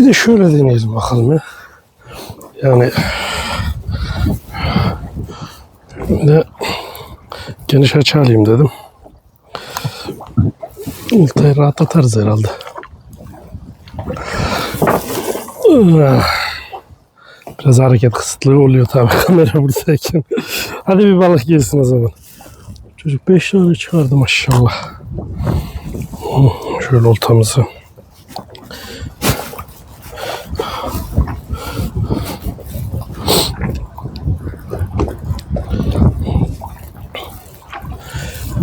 Bir de şöyle deneyelim bakalım ya. Yani bir de geniş açı alayım dedim. Oltayı rahatlatarız herhalde. Biraz hareket kısıtlığı oluyor tabii kamera buradayken. Hadi bir balık gelsin o zaman. Çocuk 5 tane çıkardı maşallah. Şöyle oltamızı.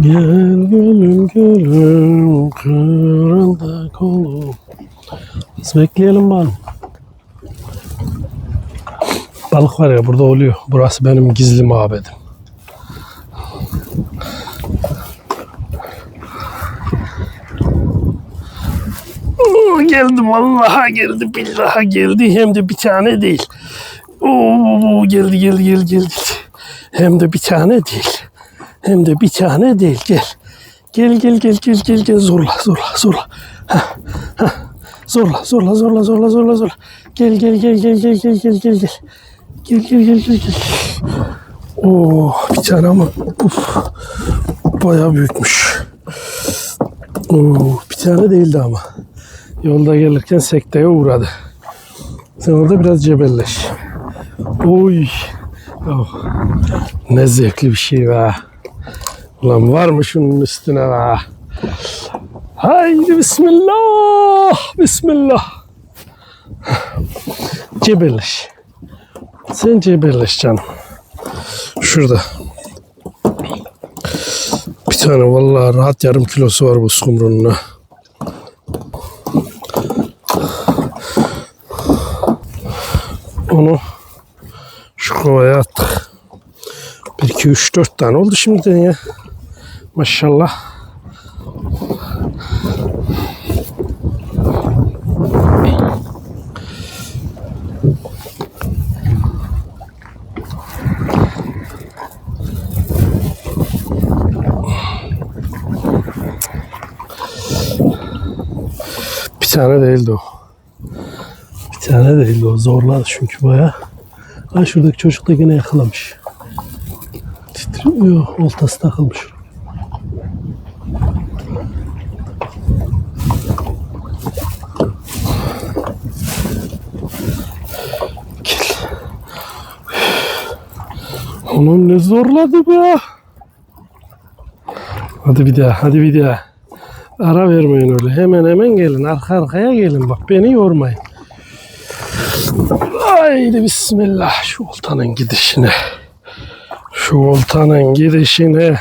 Gel gülüm gülüm kırıldı kolum. Biz bekleyelim bakalım. Balık var ya burada oluyor. Burası benim gizli mabedim. Oo, geldi vallahi geldi billahi geldi hem de bir tane değil. Oo, geldi geldi geldi geldi. Hem de bir tane değil. Hem de bir tane değil gel. Gel gel gel gel gel gel zorla zorla zorla. Heh, heh. Zorla zorla zorla zorla zorla zorla. Gel gel gel gel gel gel gel gel gel. Gel gel gel gel gel. Oo bir tane ama uf, bayağı büyükmüş. Oo, bir tane değildi ama. Yolda gelirken sekteye uğradı. Sen orada biraz cebelleş. Oy. Oh. Ne zevkli bir şey be. Ulan var mı şunun üstüne be. Haydi bismillah. Bismillah. Cebelleş. Sen cebelleş canım. Şurada. Bir tane vallahi rahat yarım kilosu var bu skumrunun. ha. Onu şu kovaya attık. 1, 2, 3, 4 tane oldu şimdiden ya. Maşallah. Bir tane değildi o. Bir tane değildi o. Zorladı çünkü baya. Ha şuradaki çocuk da yine yakalamış. Titriyor. Oltası takılmış. Onun ne zorladı be. Hadi bir daha, hadi bir daha. Ara vermeyin öyle. Hemen hemen gelin. Arka arkaya gelin. Bak beni yormayın. Haydi bismillah. Şu oltanın gidişine. Şu oltanın gidişine.